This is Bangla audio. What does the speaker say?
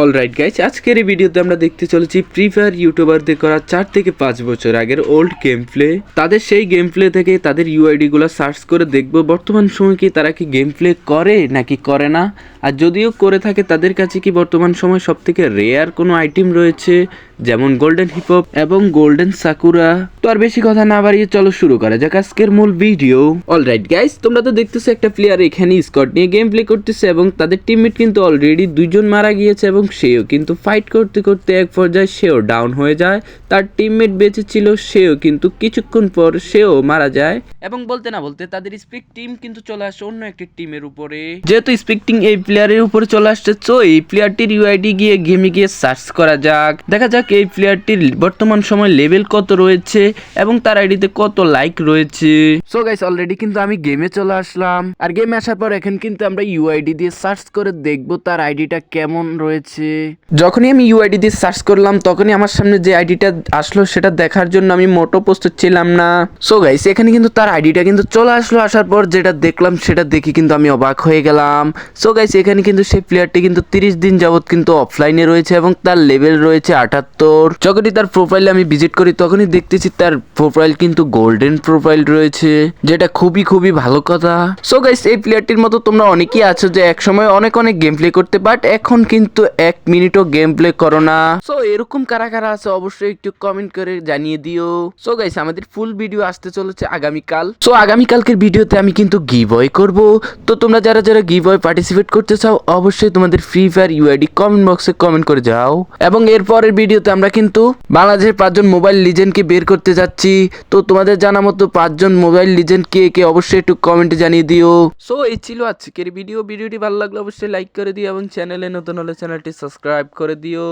অলরাইট গাইজ আজকের এই ভিডিওতে আমরা দেখতে চলেছি ফ্রি ফায়ার ইউটিউবারদের করা চার থেকে পাঁচ বছর আগের ওল্ড গেম প্লে তাদের সেই গেম প্লে থেকে তাদের ইউআইডি গুলো সার্চ করে দেখব। বর্তমান সময় কি তারা কি গেম প্লে করে নাকি করে না? আর যদিও করে থাকে, তাদের কাছে কি বর্তমান সময় সবথেকে রেয়ার কোনো আইটেম রয়েছে? যেমন গোল্ডেন হিপহপ এবং গোল্ডেন সাকুরা তো আর বেশি কথা না বাড়িয়ে চলো শুরু করা যাক আজকের মূল ভিডিও। অলরাইট গাইস তোমরা তো দেখতেছো একটা প্লেয়ার এখানে স্কট নিয়ে গেম প্লে করতেছে এবং তাদের টিমমেট কিন্তু অলরেডি দুইজন মারা গিয়েছে এবং সেও কিন্তু ফাইট করতে করতে এক পর্যায়ে সেও ডাউন হয়ে যায়। তার টিমমেট বেঁচে ছিল, সেও কিন্তু কিছুক্ষণ পর সেও মারা যায়। এবং বলতে না বলতে তাদের স্পিক টিম কিন্তু চলে আসে অন্য একটি টিমের উপরে। যেহেতু স্পিকটিং এই প্লেয়ারের উপরে চলে আসছে, তো এই প্লেয়ারটির ইউআইডি গিয়ে গেমে গিয়ে সার্চ করা যাক। দেখা যাক এই প্লেয়ারটির বর্তমান সময় লেভেল কত রয়েছে এবং তার আইডিতে কত লাইক রয়েছে? সো গাইস অলরেডি কিন্তু আমি গেমে চলে আসলাম। আর গেমে আসার পর এখন কিন্তু আমরা ইউআইডি দিয়ে সার্চ করে দেখব তার আইডিটা কেমন রয়েছে। যখনই আমি ইউআইডি দিয়ে সার্চ করলাম, তখনই আমার সামনে যে আইডিটা আসলো, সেটা দেখার জন্য আমি মোটো প্রস্তুত ছিলাম না। সো গাইস এখানে কিন্তু তার আইডিটা কিন্তু চলে আসলো। আসার পর যেটা দেখলাম, সেটা দেখি কিন্তু আমি অবাক হয়ে গেলাম। সো গাইস এখানে কিন্তু সেই প্লেয়ারটি কিন্তু তিরিশ দিন যাবত কিন্তু অফলাইনে রয়েছে এবং তার লেভেল রয়েছে আটাত্তর যখনই তার প্রোফাইলে আমি ভিজিট করি, তখনই দেখতেছি তার প্রোফাইল কিন্তু গোল্ডেন প্রোফাইল রয়েছে, যেটা খুবই খুবই ভালো কথা। সো গাইস এই প্লেয়ারটির মতো তোমরা অনেকেই আছো যে এক সময় অনেক অনেক গেম প্লে করতে বাট এখন কিন্তু এক মিনিটও গেম প্লে করো না। সো এরকম কারা কারা আছে অবশ্যই একটু কমেন্ট করে জানিয়ে দিও। সো গাইস আমাদের ফুল ভিডিও আসতে চলেছে আগামীকাল। সো আগামীকালকের ভিডিওতে আমি কিন্তু গিভ অয় করব। তো তোমরা যারা যারা গিভ অয় পার্টিসিপেট করতে চাও, অবশ্যই তোমাদের ফ্রি ফায়ার ইউআইডি কমেন্ট বক্সে কমেন্ট করে যাও। এবং এর পরের ভিডিওতে আমরা কিন্তু বাংলাদেশের পাঁচজন মোবাইল লিজেন্ডকে বের করতে যাচ্ছি। তো তোমাদের জানা মতো পাঁচজন মোবাইল লিজেন্ড কে কে অবশ্যই একটু কমেন্টে জানিয়ে দিও। সো এই ছিল আজকের ভিডিও ভিডিওটি ভালো লাগলে অবশ্যই লাইক করে দিও এবং চ্যানেলে নতুন হলে চ্যানেলটি সাবস্ক্রাইব করে দিও।